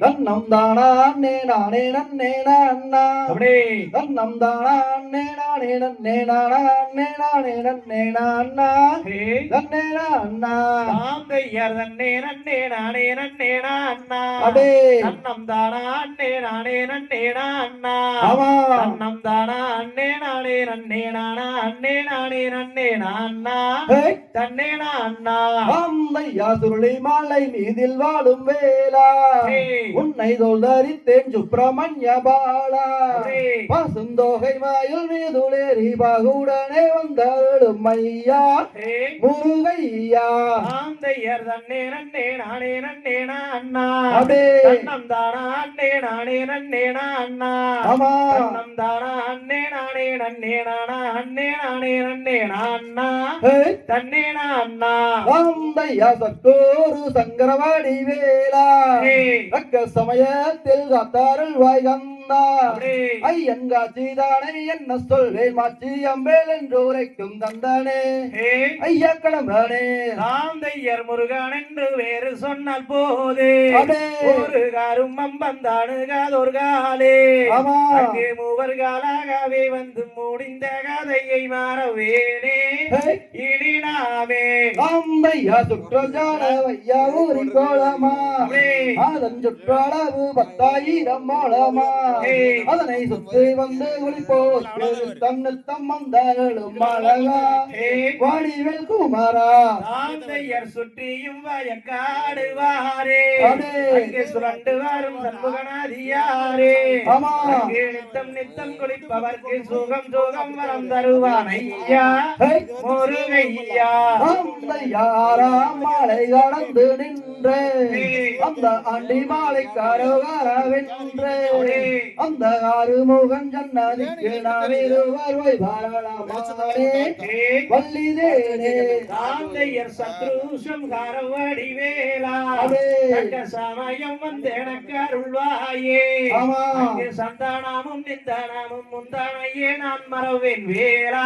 தன்னம் தானா நானே நன்னே அப்படியே தன்னம் தானா நானே நன்னே அண்ணே நானே நன்னே தாந்தையர் நன்னே நானே அடே. தன்னம் தானா நானே நன்னே அண்ணா ஆமா. தன்னம் தானா அண்ணே நானே நன்னே நானா நன்னே அண்ணா அண்ணா அம்மையா சுருளி மாலை மீதில் வாழும் வேளா. உன்னை தோல் தரித்தேன் சுப்பிரமணிய பாலா. பசுந்தோகை மாயில் மீதுளேறி பாகுடனே வந்தாளும் ஐயா முருகையா. தாந்தையர் தன்னே நன்னே நானே நன்னே அண்ணா அடே. தன்னம் தானா அண்ணே நானே நன்னே அண்ணா ஆமா. தன்னம் தானா அண்ணே நானே நன்னே நானா அண்ணே நானே நன்னே அண்ணா ஹே. தன்னே அண்ணா அம்மையா சத்தோரு சங்கரவாடி வேளா ஹே தக்க சமயத்தில் காத்தாருள் வாய்கந்தா ஐயன் காட்சிதானே என்ன சொல்வேன் மாச்சி அம்பேல் என்று உரைக்கும் தந்தானே. ஐயா கடம்பானே தாந்தையர் முருகன் என்று வேறு சொன்னால் போது. ஒரு காரும் அம்பந்தானுகாதொரு காலே. ஆமா. அங்கே மூவர் காலாகவே வந்து முடிந்த கதையை மாறவேனே. இனி நாமே. அம்மையா சுற்றஜான ஐயா ஊரி கோலமா? அதன் சுற்றளவு பத்தாயிரம் மூலமா ஹே. அதனை சுற்றி வந்து குளிப்போட்டு நித்தம் நித்தம் வந்தாலும் அழகா வாணிவேல் குமாரா. தாந்தையர் சுற்றியும் வயக்காடு வாரே அடே. அங்கே சுரண்டு வரும் சண்முகநாதியாரே. ஆமா. அங்கே நித்தம் நித்தம் குளிப்பவர்க்கு சுகம் சுகம் வரம் தருவான் ஐயா. முருகையா. அம்மையாராம் மாலை கடந்து நின்று அந்த ஆண்டி மாலை கரோகர வென்று அந்த ஆறுமுகன் ஜன்னதிக்கு நாம் இருவர் ஹே வள்ளி தேனே தாந்தையர் சத்ருஷம் காரவடி சமயம் அருள்வாயே. சந்தானமும் நிந்தானமும் முந்தானையே நான் மறவேன் வேளா